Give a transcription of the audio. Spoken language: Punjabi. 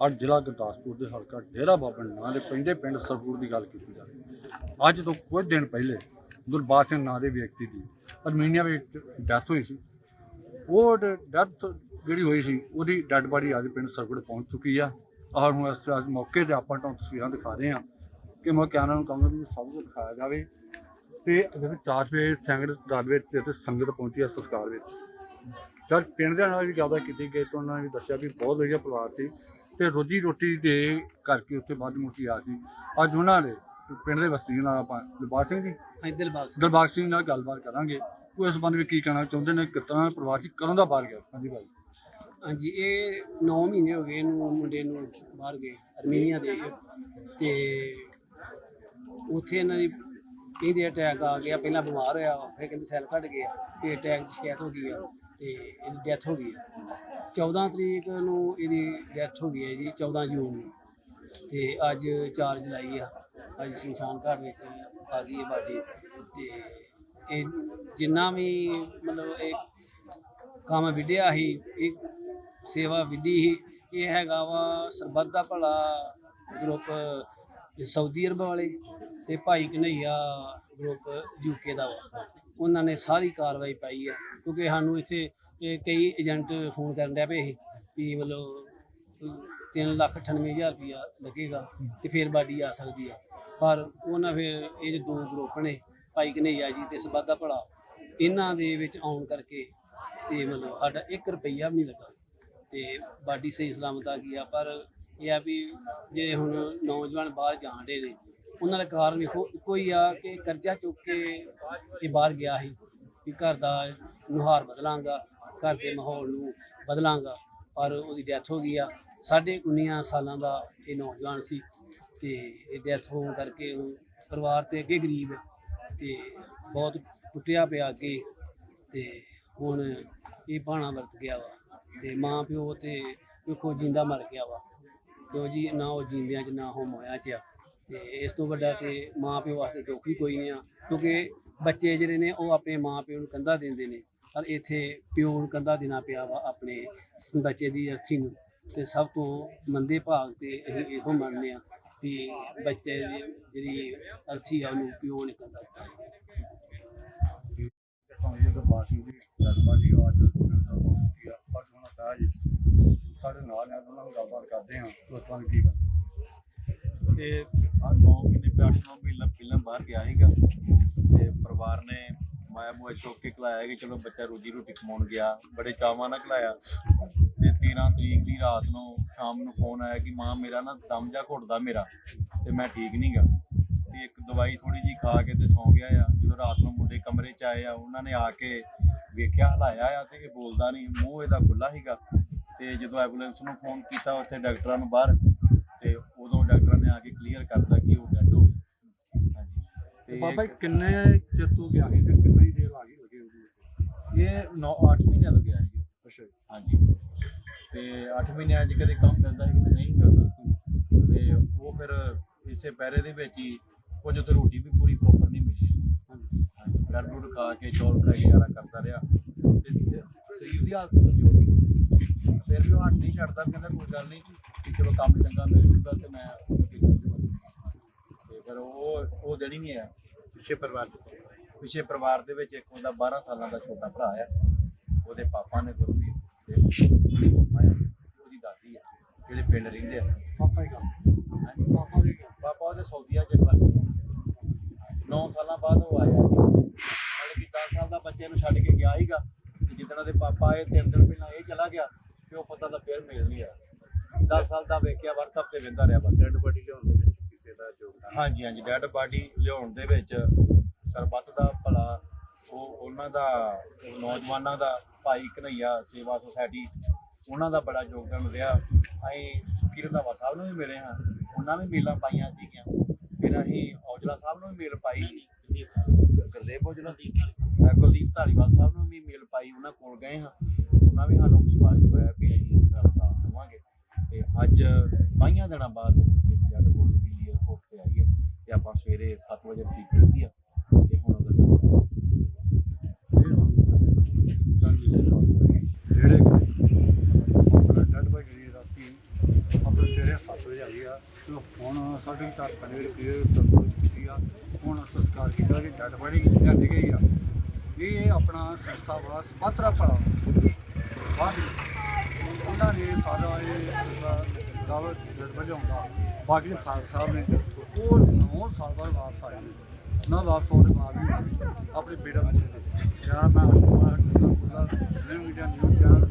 ਅੱਜ ਜ਼ਿਲ੍ਹਾ ਗੁਰਦਾਸਪੁਰ ਦੇ ਹਲਕਾ ਡੇਰਾ ਬਾਬਾ ਨਾਂ ਦੇ ਪੈਂਦੇ ਪਿੰਡ ਸਰਪੂਰ ਦੀ ਗੱਲ ਕੀਤੀ ਜਾਵੇ ਅੱਜ ਤੋਂ ਕੁਝ ਦਿਨ ਪਹਿਲੇ ਗੁਰਬਾਜ ਸਿੰਘ ਨਾਂ ਦੇ ਵਿਅਕਤੀ ਦੀ ਅਰਮੀਨੀਆ ਵਿੱਚ ਡੈਥ ਹੋਈ ਸੀ। ਉਹ ਡੈਥ ਜਿਹੜੀ ਹੋਈ ਸੀ, ਉਹਦੀ ਡੈੱਡ ਬਾਡੀ ਅੱਜ ਪਿੰਡ ਸਰਪੂਰ ਪਹੁੰਚ ਚੁੱਕੀ ਆ। ਔਰ ਹੁਣ ਇਸ ਅੱਜ ਮੌਕੇ ਤੇ ਆਪਾਂ ਤੁਹਾਨੂੰ ਤਸਵੀਰਾਂ ਦਿਖਾ ਰਹੇ ਹਾਂ ਕਿ ਮੈਂ ਕਿਆਨਾਂ ਨੂੰ ਕਹਾਂਗਾ ਵੀ ਸਭ ਕੁਝ ਦਿਖਾਇਆ ਜਾਵੇ ਤੇ ਜਦੋਂ ਚਾਰ ਵਜੇ ਸੰਗਤ ਦਲ ਵਿੱਚ ਤੇ ਸੰਗਤ ਪਹੁੰਚੀ ਆ ਸੰਸਕਾਰ ਵਿੱਚ। ਜਦ ਪਿੰਡ ਦੇ ਨਾਲ ਵੀ ਗੱਲਬਾਤ ਕੀਤੀ ਗਈ ਤਾਂ ਉਹਨਾਂ ਨੇ ਵੀ ਦੱਸਿਆ ਵੀ ਬਹੁਤ ਵਧੀਆ ਪਰਿਵਾਰ ਸੀ। ਤੇ ਰੋਜੀ ਰੋਟੀ ਦੇ ਕਰਕੇ ਉੱਥੇ ਵੱਧ ਮੁੱਕੀ ਆ ਸੀ ਅੱਜ ਉਹਨਾਂ ਦੇ ਪਿੰਡ ਦੇ ਵਸਨੀਕ ਨਾਲ ਆਪਾਂ ਦਿਲਬਾਗ ਸਿੰਘ ਜੀ ਇੱਧਰ ਬਾਗ ਦਿਲਬਾਗ ਸਿੰਘ ਨਾਲ ਗੱਲਬਾਤ ਕਰਾਂਗੇ। ਉਹ ਇਸ ਸੰਬੰਧ ਵਿੱਚ ਕੀ ਕਹਿਣਾ ਚਾਹੁੰਦੇ ਨੇ ਕਿਤਨਾ ਪ੍ਰਵਾਸੀ ਕਦੋਂ ਦਾ ਬਾਹਰ ਗਿਆ? ਹਾਂਜੀ ਭਾਈ। ਹਾਂਜੀ ਇਹ 9 ਮਹੀਨੇ ਹੋ ਗਏ ਇਹਨੂੰ ਮੁੰਡੇ ਨੂੰ ਬਾਹਰ ਗਏ ਅਰਮੀਨੀਆ ਦੇ। ਤੇ ਉੱਥੇ ਇਹਨਾਂ ਦੀ ਇਹਦੇ ਅਟੈਕ ਆ ਗਿਆ ਪਹਿਲਾਂ ਬਿਮਾਰ ਹੋਇਆ ਫਿਰ ਕਹਿੰਦੇ ਸੈੱਲ ਘਟ ਗਏ ਤੇ ਅਟੈਕ ਸ਼ਿਕਾਇਤ ਹੋ ਗਈ ਆ ਤੇ ਇਹਦੀ ਡੈਥ ਹੋ ਗਈ ਆ। 14 ਤਰੀਕ ਨੂੰ ਇਹਦੀ ਡੈਥ ਹੋ ਗਈ ਹੈ ਜੀ 14 ਜੂਨ ਨੂੰ। ਤੇ ਅੱਜ 4 ਜੁਲਾਈ ਆ, ਅੱਜ ਸ਼ਮਸ਼ਾਨ ਘਾਟ ਵਿੱਚ ਆ ਗਈ ਹੈ ਬਾਡੀ। ਤੇ ਇਹ ਜਿੰਨਾ ਵੀ ਮਤਲਬ ਇਹ ਕੰਮ ਵਿਧਿਆ ਹੀ ਇਹ ਸੇਵਾ ਵਿਧੀ ਹੀ ਇਹ ਹੈਗਾ ਵਾ ਸਰਬੱਤ ਦਾ ਭਲਾ ਗਰੁੱਪ ਸਾਊਦੀ ਅਰਬ ਵਾਲੇ ਤੇ ਭਾਈ ਕਨਈਆ ਗਰੁੱਪ ਯੂਕੇ ਦਾ ਵਾ। ਉਹਨਾਂ ਨੇ ਸਾਰੀ ਕਾਰਵਾਈ ਪਾਈ ਹੈ, ਕਿਉਂਕਿ ਸਾਨੂੰ ਇੱਥੇ ਇਹ ਕਈ ਏਜੰਟ ਫੋਨ ਕਰਨ ਡਿਆ ਪਏ ਸੀ ਵੀ ਮਤਲਬ ਤਿੰਨ ਲੱਖ 98000 ਰੁਪਇਆ ਲੱਗੇਗਾ ਤੇ ਫਿਰ ਬਾਡੀ ਆ ਸਕਦੀ ਆ। ਪਰ ਉਹਨਾਂ ਫਿਰ ਇਹ ਦੋ ਗਰੁੱਪ ਨੇ, ਭਾਈ ਕਨਈਆ ਜੀ ਤੇ ਸਰਬੱਤ ਭਲਾ, ਇਹਨਾਂ ਦੇ ਵਿੱਚ ਆਉਣ ਕਰਕੇ ਤੇ ਮਤਲਬ ਸਾਡਾ 1 ਰੁਪਈਆ ਵੀ ਨਹੀਂ ਲੱਗਾ ਤੇ ਬਾਡੀ ਸਹੀ ਸਲਾਮਤ ਆ ਗਈ ਆ। ਪਰ ਇਹ ਆ ਵੀ ਜੇ ਹੁਣ ਨੌਜਵਾਨ ਬਾਹਰ ਜਾਣ ਦੇ ਨੇ, ਉਹਨਾਂ ਦਾ ਕਾਰਨ ਇਹੋ ਇੱਕੋ ਹੀ ਆ ਕਿ ਕਰਜ਼ਾ ਚੁੱਕ ਕੇ ਇਹ ਬਾਹਰ ਗਿਆ ਸੀ ਵੀ ਘਰ ਦਾ ਨੁਹਾਰ ਬਦਲਾਂਗਾ। ਘਰ ਦੇ ਮਾਹੌਲ ਨੂੰ ਬਦਲਾਂਗਾ, ਪਰ ਉਹਦੀ ਡੈਥ ਹੋ ਗਈ ਆ। ਸਾਢੇ 19 ਸਾਲਾਂ ਦਾ ਇਹ ਨੌਜਵਾਨ ਸੀ ਤੇ ਇਹ ਡੈਥ ਹੋਣ ਕਰਕੇ ਉਹ ਪਰਿਵਾਰ ਤੇ ਅੱਗੇ ਗਰੀਬ ਹੈ ਤੇ ਬਹੁਤ ਟੁੱਟਿਆ ਪਿਆ ਅੱਗੇ ਤੇ ਹੁਣ ਇਹ ਬਾਣਾ ਵਰਤ ਗਿਆ ਵਾ ਤੇ ਮਾਂ ਪਿਓ ਤੇ ਵੇਖੋ ਜਿੰਦਾ ਮਰ ਗਿਆ ਵਾ। ਕਿਉਂ ਜੀ, ਨਾ ਉਹ ਜਿੰਦਿਆਂ ਚ, ਨਾ ਉਹ ਮੋਇਆ ਚ ਆ। ਤੇ ਇਸ ਤੋਂ ਵੱਡਾ ਤੇ ਮਾਂ ਪਿਓ ਵਾਸਤੇ ਦੁੱਖ ਹੀ ਕੋਈ ਨਹੀਂ ਆ, ਕਿਉਂਕਿ ਬੱਚੇ ਜਿਹੜੇ ਨੇ ਉਹ ਆਪਣੇ ਮਾਂ ਪਿਓ ਨੂੰ ਕੰਧਾ ਦਿੰਦੇ ਨੇ। ਪਰ ਇੱਥੇ ਪਿਓ ਨੂੰ ਕੰਧਾ ਦੇਣਾ ਪਿਆ ਵਾ ਆਪਣੇ ਬੱਚੇ ਦੀ ਅਰਥੀ ਨੂੰ। ਤੇ ਸਭ ਤੋਂ ਮੰਦੇ ਭਾਗ ਤੇ ਅਸੀਂ ਇਹੋ ਮੰਨਦੇ ਆ ਕਿ ਬੱਚੇ ਦੀ ਜਿਹੜੀ ਅਰਥੀ ਆ ਉਹਨੂੰ ਪਿਓ ਨੇ ਕੰਧਾ ਗੱਲਬਾਤ ਸਾਡੇ ਨਾਲ ਆ ਉਹਨਾਂ ਨਾਲ ਗੱਲਬਾਤ ਕਰਦੇ ਹਾਂ। ਉਸ ਸੰਬੰਧ ਕੀ ਗੱਲ ਤੇ ਆ 9 ਮਹੀਨੇ ਪਿਆ 8 ਮਹੀਨਾ ਪਹਿਲਾਂ ਬਾਹਰ ਗਿਆ ਸੀਗਾ ਤੇ ਪਰਿਵਾਰ ਨੇ ਮਾਇਆ ਮੋਆ ਚੁੱਕ ਕੇ ਖਲਾਇਆ ਕਿ ਚਲੋ ਬੱਚਾ ਰੋਜੀ ਰੋਟੀ ਕਮਾਉਣ ਗਿਆ, ਬੜੇ ਚਾਵਾਂ ਨਾਲ ਖਲਾਇਆ। ਤੇ 13 ਤਰੀਕ ਦੀ ਰਾਤ ਨੂੰ, ਸ਼ਾਮ ਨੂੰ ਫੋਨ ਆਇਆ ਕਿ ਮਾਂ, ਮੇਰਾ ਨਾ ਦਮ ਜਾ ਘੁੱਟਦਾ ਮੇਰਾ, ਤੇ ਮੈਂ ਠੀਕ ਨਹੀਂਗਾ ਤੇ ਇੱਕ ਦਵਾਈ ਥੋੜੀ ਜੀ ਖਾ ਕੇ ਤੇ ਸੌਂ ਗਿਆ ਆ। ਜਦੋਂ ਰਾਤ ਨੂੰ ਮੁੰਡੇ ਕਮਰੇ 'ਚ ਆਏ ਆ, ਉਹਨਾਂ ਨੇ ਆ ਕੇ ਵੇਖਿਆ, ਹਲਾਇਆ ਆ ਤੇ ਇਹ ਬੋਲਦਾ ਨਹੀਂ ਮੂੰਹ ਇਹਦਾ ਖੁੱਲਾ ਸੀਗਾ। ਤੇ ਜਦੋਂ ਐਂਬੂਲੈਂਸ ਨੂੰ ਫੋਨ ਕੀਤਾ, ਉੱਥੇ ਡਾਕਟਰਾਂ ਨੂੰ ਬਾਹਰ, ਤੇ ਉਦੋਂ ਡਾਕਟਰਾਂ ਨੇ ਆ ਕੇ ਕਲੀਅਰ ਕਰਤਾ ਕਿ ਉਹ ਡੈਡ ਹੋ ਗਿਆ। ਤੇ ਬਾਬਾ ਜੀ ਕਿੰਨੇ ਚਿਰ ਤੋਂ ਗਿਆ ਸੀ ਤੇ ਕਿੰਨੀ ਦੇਰ ਆ ਗਈ ਲੱਗੀ ਹੁੰਦੀ ਇਹ 9 8 ਮਹੀਨਿਆਂ ਤੋਂ ਗਿਆ ਜੀ ਅੱਛਾ ਹਾਂਜੀ। ਤੇ 8 ਮਹੀਨਿਆਂ 'ਚ ਕਦੇ ਕੰਮ ਮਿਲਦਾ ਸੀ ਕਦੇ ਨਹੀਂ ਮਿਲਦਾ ਤੇ ਉਹ ਫਿਰ ਇਸੇ ਪੈਰੇ ਦੇ ਵਿੱਚ ਹੀ ਕੁਝ ਉੱਥੇ ਰੋਟੀ ਵੀ ਪੂਰੀ ਪ੍ਰੋਪਰ ਨਹੀਂ ਮਿਲੀ। ਹਾਂਜੀ। ਹਾਂਜੀ। ਡਰ ਡੁਰ ਖਾ ਕੇ ਚੌਲ ਖਾ ਕੇ ਯਾਰਾ ਕਰਦਾ ਰਿਹਾ। ਤੇ ਸ- ਸਰੀਰ ਦੀ ਹਾਲਤ ਕਮਜ਼ੋਰ ਸੀ ਫਿਰ ਵੀ ਉਹ ਹੱਥ ਨਹੀਂ ਛੱਡਦਾ ਕਹਿੰਦਾ ਕੋਈ ਗੱਲ ਨਹੀਂ ਕਿ ਚਲੋ ਕੰਮ ਚੰਗਾ ਮਿਲ ਜੂਗਾ ਤੇ ਮੈਂ ਤੇ ਫਿਰ ਉਹ ਉਹ ਹੀ ਨਹੀਂ ਆਇਆ। ਪਿੱਛੇ ਪਰਿਵਾਰ ਦੇ ਪਿੱਛੇ ਪਰਿਵਾਰ ਦੇ ਵਿੱਚ ਇੱਕ ਉਹਦਾ 12 ਸਾਲਾਂ ਦਾ ਛੋਟਾ ਭਰਾ ਆ। ਉਹਦੇ ਪਾਪਾ ਨੇ ਗੁਰਵੀਰ ਤੇ ਉਹਦੀ ਮੰਮਾ ਆ। ਉਹਦੀ ਦਾਦੀ ਆ ਜਿਹੜੇ ਪਿੰਡ ਰਹਿੰਦੇ ਆ। ਪਾਪਾ ਹੀ ਹਾਂਜੀ। ਪਾਪਾ ਦੇ ਪਾਪਾ ਉਹਦੇ ਸਾਊਦੀਆ ਚ ਕਰ 9 ਸਾਲਾਂ ਬਾਅਦ ਉਹ ਆਇਆ ਜੀ। ਮਤਲਬ ਕਿ 10 ਸਾਲ ਦਾ ਬੱਚੇ ਨੂੰ ਛੱਡ ਕੇ ਗਿਆ ਹੀਗਾ ਤੇ ਜਿੱਦਣ ਉਹਦੇ ਪਾਪਾ ਆਏ ਤਿੰਨ ਦਿਨ ਪਹਿਲਾਂ ਇਹ ਚਲਾ ਗਿਆ ਤੇ ਉਹ ਪਤਾ ਤਾਂ ਫਿਰ ਮਿਲ ਨਹੀਂ ਆ 10 ਸਾਲ ਦਾ ਵੇਖਿਆ WhatsApp ਤੇ ਵਿੰਦਾ ਰਿਹਾ ਬਸ। ਡੈਡ ਬਾਡੀ ਲਿਆਉਣ ਦੇ ਵਿੱਚ। ਹਾਂਜੀ ਹਾਂਜੀ ਡੈਡ ਬਾਡੀ ਲਿਆਉਣ ਦੇ ਵਿੱਚ ਸਰਬੱਤ ਦਾ ਭਲਾ ਉਹ ਉਹਨਾਂ ਦਾ ਨੌਜਵਾਨਾਂ ਦਾ ਭਾਈ ਕਨਈਆ ਸੇਵਾ ਸੁਸਾਇਟੀ ਉਹਨਾਂ ਦਾ ਬੜਾ ਯੋਗਦਾਨ ਰਿਹਾ। ਅਸੀਂ ਰੰਧਾਵਾ ਸਾਹਿਬ ਨੂੰ ਵੀ ਮਿਲੇ ਹਾਂ ਉਹਨਾਂ ਨੇ ਮੇਲਾਂ ਪਾਈਆਂ ਸੀਗੀਆਂ। ਫਿਰ ਅਸੀਂ ਔਜਲਾ ਸਾਹਿਬ ਨੂੰ ਵੀ ਮੇਲ ਪਾਈ। ਗੁਰਦੇਵ ਔਜਲਾ? ਕੁਲਦੀਪ ਧਾਲੀਵਾਲ ਸਾਹਿਬ ਨੂੰ ਵੀ ਮੇਲ ਪਾਈ ਉਹਨਾਂ ਕੋਲ ਗਏ ਹਾਂ। ਉਹਨਾਂ ਵੀ ਸਾਨੂੰ ਵਿਸ਼ਵਾਸ ਦਿਵਾਇਆ ਵੀ ਅਸੀਂ ਉਹਦਾ ਸਾਥ ਦੇਵਾਂਗੇ ਤੇ ਅੱਜ ਬਾਈਆਂ ਦਿਨਾਂ ਬਾਅਦ ਜੱਟ ਬੋਲੀ ਪੀਲੀ ਰਿਪੋਰਟ ਤੇ ਆਈ ਹੈ ਤੇ ਆਪਾਂ ਸਵੇਰੇ 7 ਵਜੇ ਰਸੀਵ ਕੀਤੀ ਆ ਤੇ ਹੁਣ ਉਹਦਾ ਸੰਸਕਾਰ ਜਿਹੜੇ ਆਪਣਾ ਡੈਡ ਬਾਈ ਜਿਹੜੀ ਰਾਤੀ ਆਪਣੇ ਸਵੇਰੇ 7 ਵਜੇ ਆਈ ਆ ਤੇ ਹੁਣ ਸਾਢੇ ਚਾਰ ਪੰਜ ਵਜੇ ਫਿਰ ਕੀਤੀ ਆ। ਹੁਣ ਸੰਸਕਾਰ ਕੀਤਾ ਕਿ ਡੱਡ ਬੜੀ ਲਿਆਂਦੀ ਗਈ ਆ। ਇਹ ਆਪਣਾ ਸੰਸਥਾ ਬੜਾ ਸਪਾਤਰਾ ਭਲਾ। ਬਾਅਦ ਉਹਨਾਂ ਨੇ ਸਾਰਾ ਇਹ ਦਾਵਤ ਜਦ ਵਜਾਉਂਦਾ ਬਾਕੀ ਖਾਲਸਾ ਸਾਹਿਬ ਨੇ ਉਹ 9 ਸਾਲ ਬਾਅਦ ਵਾਪਸ ਆਏ ਨਾ ਵਾਪਸ ਆਉਣ ਦੇ ਬਾਅਦ ਵੀ ਆਪਣੇ ਬੇੜਾ ਮੁੰਡੇ ਤੇ ਯਾਰ ਮੈਂ ਅਸਮਾਨ ਖੁੱਲਾ ਨਿਊ ਮੀਡੀਆ ਨਿਊ ਚੈਨਲ